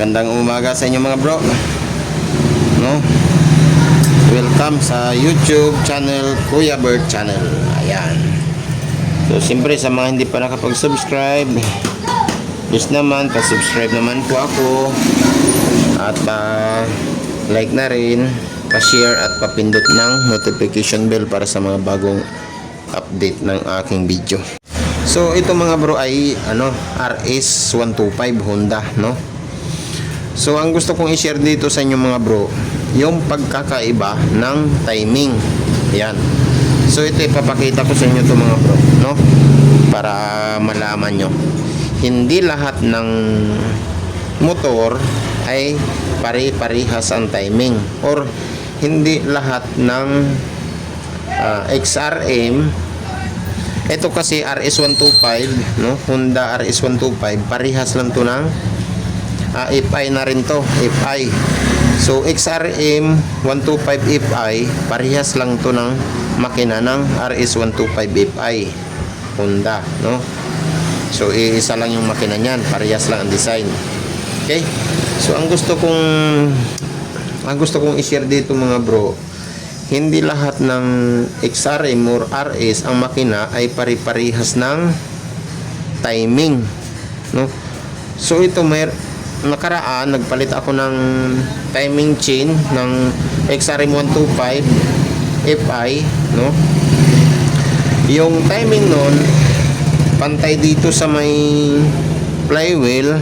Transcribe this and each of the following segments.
Magandang umaga sa inyo mga bro. No? Welcome sa YouTube channel Kuya Bird Channel. Ayan. So, siyempre sa mga hindi pa nakapag-subscribe, please naman, pa-subscribe naman po ako. At pa-like na rin, pa-share at papindot ng notification bell para sa mga bagong update ng aking video. So, ito mga bro ay ano, RS 125 Honda, no? So, ang gusto kong i-share dito sa inyo mga bro, yung pagkakaiba ng timing. Yan. So, ito ipapakita ko sa inyo to mga bro, no? Para malaman nyo. Hindi lahat ng motor ay pare-parihas ang timing. Or, hindi lahat ng ah, XRM ito kasi RS125 no Honda RS125 parehas lang to ng Ah, FI na rin to, FI. So, XRM 125 FI, parehas lang to ng makina ng RS125 FI. Honda, no? So, iisa lang yung makina niyan, parehas lang ang design. Okay? So, ang gusto kong ang gusto kong i-share dito mga bro, hindi lahat ng XRM or RS ang makina ay pare-parehas ng timing, no? So, ito may nakaraan nagpalit ako ng timing chain ng XRM125 FI no? Yung timing nun pantay dito sa may flywheel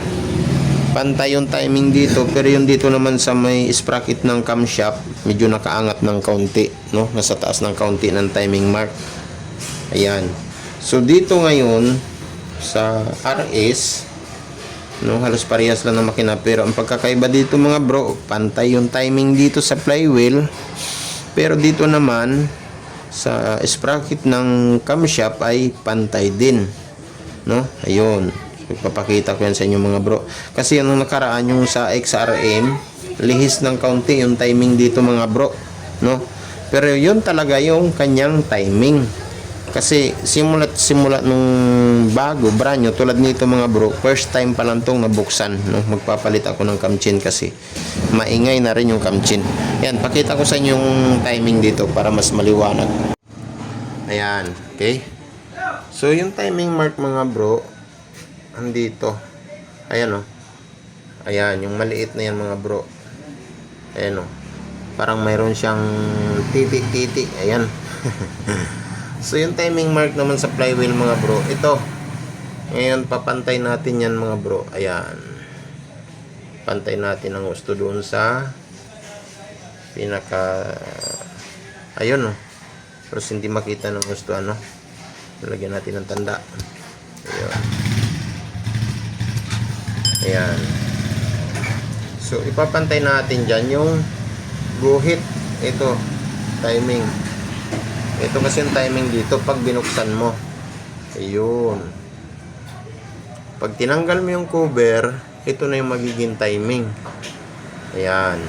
pantay yung timing dito pero yung dito naman sa may sprocket ng camshaft medyo nakaangat ng kaunti no? Nasa taas ng kaunti ng timing mark. Ayan. So dito ngayon sa RS no halos parehas lang ng makina. Pero ang pagkakaiba dito mga bro pantay yung timing dito sa flywheel. Pero dito naman sa sprocket ng camshaft ay pantay din. No? Ayun. Ipapakita ko yan sa inyo mga bro. Kasi yung nakaraan yung sa XRM lihis ng kaunti yung timing dito mga bro. No? Pero yun talaga yung kanyang timing kasi simulat simula nung bago, brand new, tulad nito mga bro, first time pa lang tong nabuksan. No? Magpapalit ako ng kamchin kasi maingay na rin yung kamchin. Yan, pakita ko sa inyo yung timing dito para mas maliwanag. Ayan, okay? So, yung timing mark mga bro, andito. Ayan o. Ayan, yung maliit na yan mga bro. Ayan o. Parang mayroon siyang titik-titik. Ayan. So yung timing mark naman sa flywheel mga bro, ito. Ngayon papantay natin yan mga bro. Ayan. Pantay natin ang gusto doon sa pinaka ayun oh. Pero hindi makita ng gusto ano. Lalagyan natin ng tanda. Ayun. Ayan. So ipapantay natin dyan yung guhit. Ito. Timing. Ito kasi yung timing dito pag binuksan mo. Ayun. Pag tinanggal mo yung cover, ito na yung magiging timing. Ayan.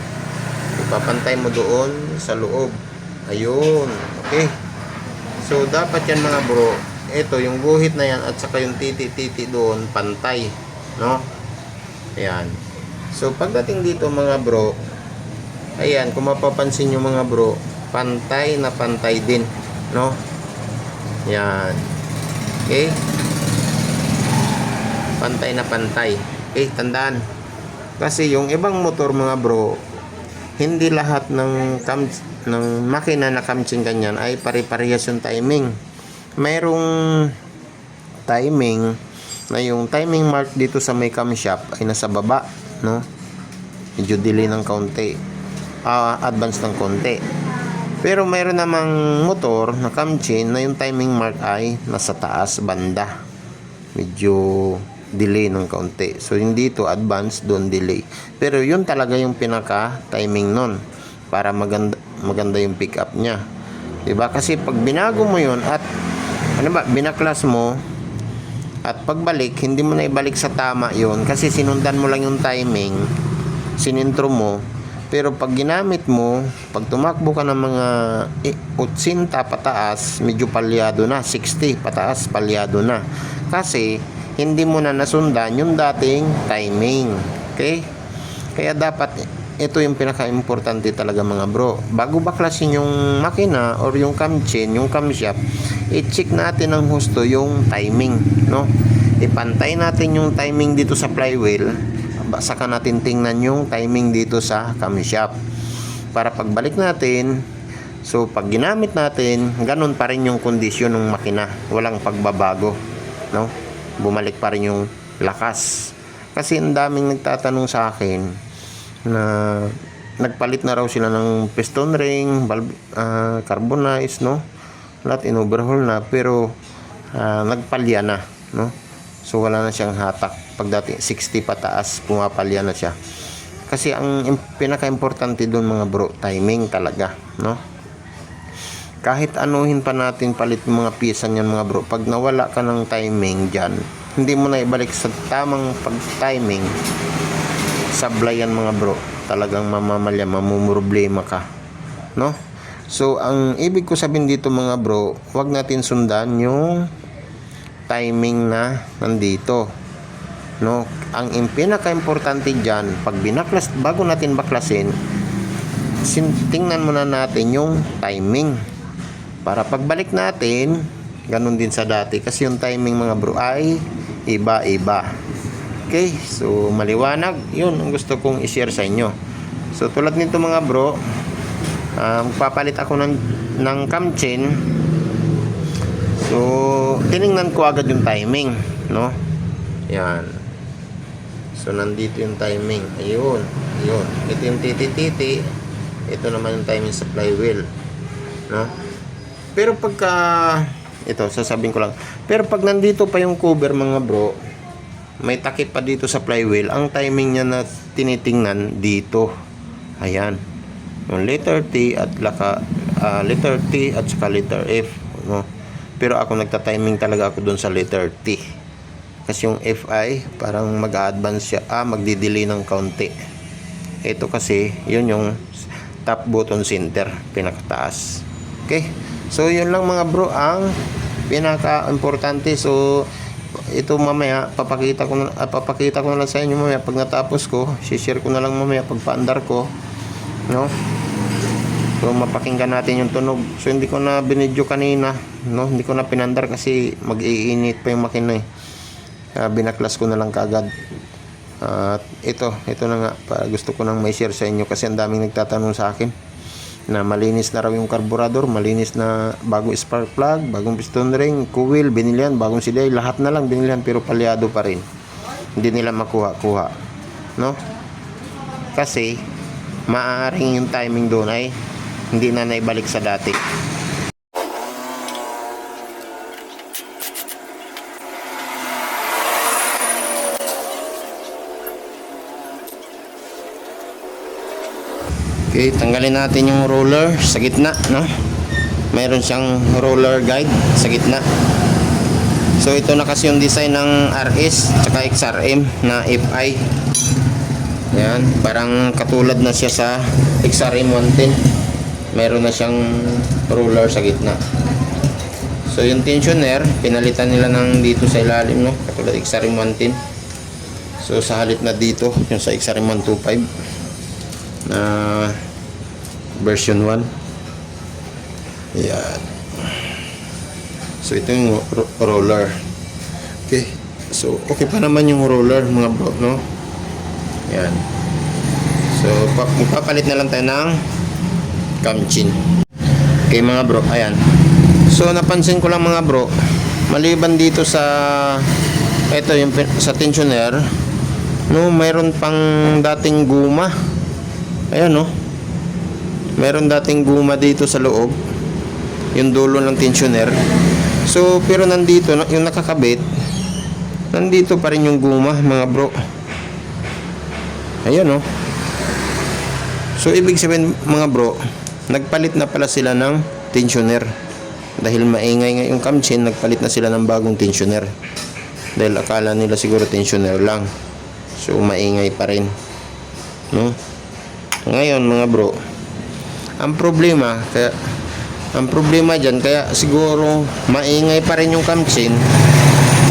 Ipapantay mo doon sa loob. Ayun. Okay. So, dapat yan mga bro, ito yung guhit na yan at saka yung titi-titi doon, pantay. No? Ayan. So, pagdating dito mga bro, ayan, kung mapapansin nyo mga bro, pantay na pantay din no? Yan. Okay? Pantay na pantay. Okay tandaan. Kasi yung ibang motor mga bro hindi lahat ng cam ng makina na kamching ganyan ay pare-parehas yung timing. Mayroong timing na yung timing mark dito sa may camshaft ay nasa baba no? Medyo delay ng kaunti. Ah, advance ng konti pero mayroon namang motor na camchin na yung timing mark ay nasa taas banda. Medyo delay ng kaunti. So yung dito advance, doon delay. Pero yun talaga yung pinaka timing nun para maganda maganda yung pick up niya. 'Di ba? Kasi pag binago mo yun at ano ba, binaklas mo at pagbalik, hindi mo na ibalik sa tama yun kasi sinundan mo lang yung timing, sinintro mo, pero pag ginamit mo, pag tumakbo ka ng mga 80 pataas, medyo palyado na. 60 pataas, palyado na. Kasi, hindi mo na nasundan yung dating timing. Okay? Kaya dapat ito yung pinaka-importante talaga mga bro. Bago baklasin yung makina or yung cam chain, yung camshaft, i-check natin ng husto yung timing, no? Ipantay natin yung timing dito sa flywheel, saka natin tingnan yung timing dito sa camshaft. Para pagbalik natin, so pag ginamit natin, ganun pa rin yung kondisyon ng makina. Walang pagbabago, no? Bumalik pa rin yung lakas. Kasi ang daming nagtatanong sa akin na nagpalit na raw sila ng piston ring, valve, ah, carbonize, no? Lahat in-overhaul na pero ah, nagpalya na, no? So wala na siyang hatak. Pag dati 60 pataas, pumapalya na siya. Kasi ang im- pinaka-importante doon mga bro, timing talaga, no? Kahit anuhin pa natin palit yung mga pisa niyan mga bro, pag nawala ka ng timing dyan, hindi mo na ibalik sa tamang pag-timing, sablay yan mga bro. Talagang mamamalya, mamumroblema ka. No? So, ang ibig ko sabihin dito mga bro, wag natin sundan yung timing na nandito. No? Ang im- pinaka-importante dyan, pag binaklas, bago natin baklasin, sin- tingnan muna natin yung timing. Para pagbalik natin, ganun din sa dati. Kasi yung timing mga bro ay iba-iba. Okay, so maliwanag. Yun ang gusto kong i-share sa inyo. So tulad nito mga bro, ah, magpapalit ako ng, ng cam chain. So, tiningnan ko agad yung timing, no? Yan. So, nandito yung timing. Ayun. Ayun. Ito yung titi-titi. Ito naman yung timing sa flywheel. No? Pero pagka... Ito, sasabihin ko lang. Pero pag nandito pa yung cover, mga bro, may takip pa dito sa flywheel. Ang timing niya na tinitingnan dito. Ayan. Yung letter T at laka, ah, letter T at saka letter F. No? Pero ako nagta-timing talaga ako doon sa letter T. Kasi yung FI, parang mag-advance siya. Ah, magdi-delay ng kaunti. Ito kasi, yun yung top button center, pinakataas. Okay? So, yun lang mga bro, ang pinaka-importante. So, ito mamaya, papakita ko na, ah, papakita ko na lang sa inyo mamaya pag natapos ko. share ko na lang mamaya pag paandar ko. No? So, mapakinggan natin yung tunog. So, hindi ko na binidyo kanina. No? Hindi ko na pinandar kasi mag-iinit pa yung makina eh. Kaya binaklas ko na lang kagad. At ito, ito na nga. Para gusto ko nang may share sa inyo kasi ang daming nagtatanong sa akin na malinis na raw yung carburetor, malinis na bagong spark plug, bagong piston ring, coil, binilihan, bagong silay, lahat na lang binilihan pero palyado pa rin. Hindi nila makuha-kuha. No? Kasi maaaring yung timing doon ay hindi na naibalik sa dati. Okay, tanggalin natin yung roller sa gitna, no? Mayroon siyang roller guide sa gitna. So ito na kasi yung design ng RS tsaka XRM na FI. Yan, parang katulad na siya sa XRM 110. Meron na siyang roller sa gitna. So yung tensioner, pinalitan nila ng dito sa ilalim, no? Katulad XRM 110. So sa halit na dito, yung sa XRM 125 na version 1 yan so ito yung ro- roller. Okay. So okay pa naman yung roller mga bro no? Yan so pa- magpapalit na lang tayo ng kamchin okay mga bro ayan. So napansin ko lang mga bro maliban dito sa ito yung sa tensioner no mayroon pang dating guma. Ayan no. Meron dating guma dito sa loob. Yung dulo ng tensioner. So, pero nandito, na- yung nakakabit, nandito pa rin yung guma, mga bro. Ayan no. So, ibig sabihin, mga bro, nagpalit na pala sila ng tensioner. Dahil maingay nga yung camchin, nagpalit na sila ng bagong tensioner. Dahil akala nila siguro tensioner lang. So, maingay pa rin. No? Ngayon mga bro, ang problema kaya ang problema diyan kaya siguro maingay pa rin yung camchin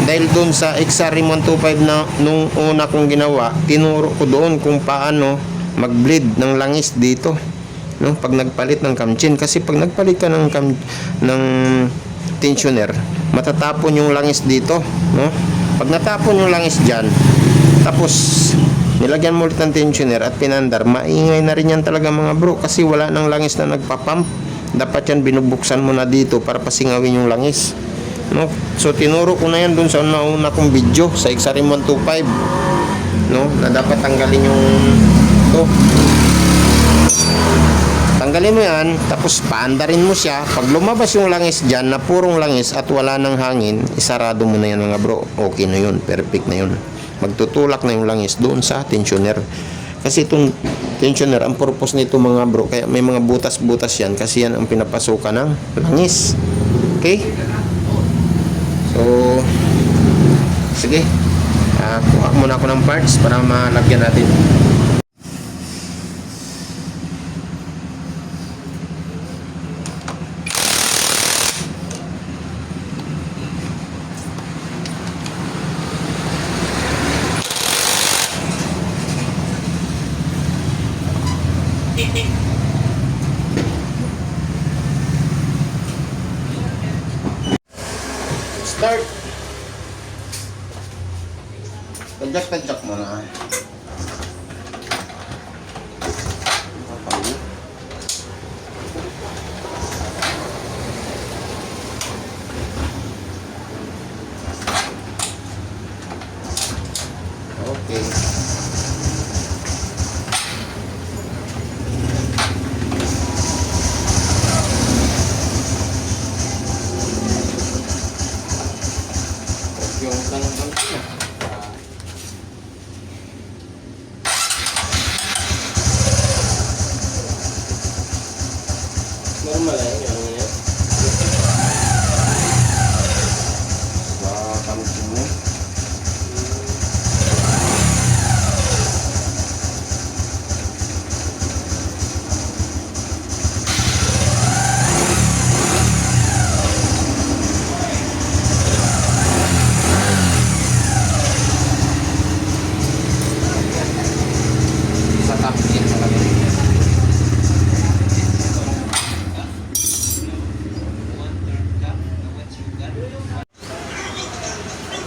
Dahil doon sa XRM 125 na nung una kong ginawa, tinuro ko doon kung paano mag-bleed ng langis dito. No, pag nagpalit ng camchin kasi pag nagpalit ka ng cam, ng tensioner, matatapon yung langis dito, no? Pag natapon yung langis diyan, tapos nilagyan mo ulit ng tensioner at pinandar, maingay na rin yan talaga mga bro kasi wala nang langis na nagpapump. Dapat yan binubuksan mo na dito para pasingawin yung langis. No? So tinuro ko na yan dun sa nauna kong video sa XRM 125 no? na dapat tanggalin yung to Tanggalin mo yan, tapos paandarin mo siya. Pag lumabas yung langis dyan, na purong langis at wala ng hangin, isarado mo na yan mga bro. Okay na yun, perfect na yun. Magtutulak na yung langis doon sa tensioner. Kasi itong tensioner, ang purpose nito mga bro, kaya may mga butas-butas yan kasi yan ang pinapasukan ng langis. Okay? So, sige. Ah, kuha muna ako ng parts para malagyan natin. Start. Tadyak-tadyak mo na.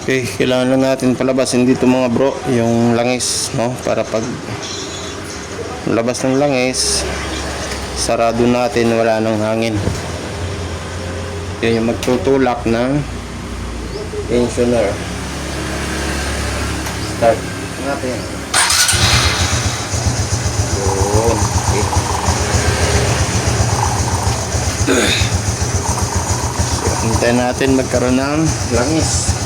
Okay, kailangan lang natin palabasin dito mga bro yung langis, no? Para pag labas ng langis, sarado natin wala nang hangin. Yun yung magtutulak ng tensioner. Start natin. Yun. Okay. So, natin magkaroon ng langis.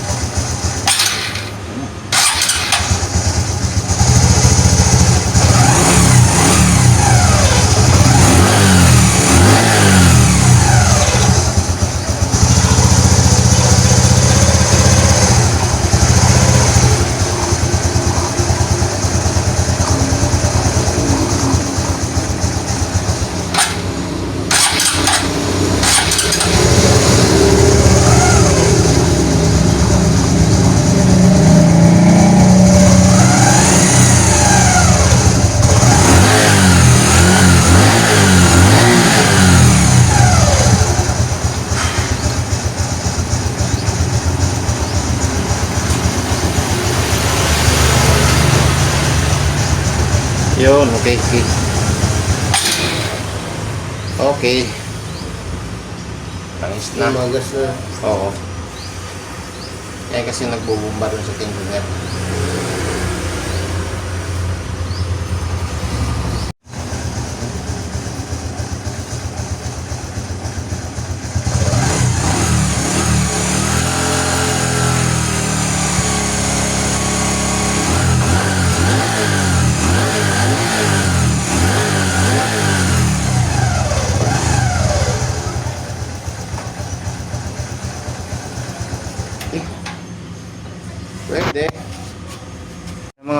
Yun, okay, okay. Okay. Langis na. Umagas na. Oo. Eh kasi nagbubumba dun sa tensioner.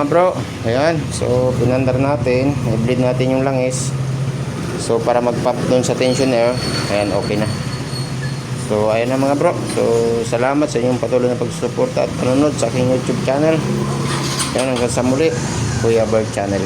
Bro, ayan. So, pinandar natin. I-bleed natin yung langis. So, para mag-pump doon sa tensioner, ayan, okay na. So, ayan na mga bro. So, salamat sa inyong patuloy na pagsusuporta at panonood sa aking YouTube channel. Yan hanggang sa muli, Kuya Bird Channel.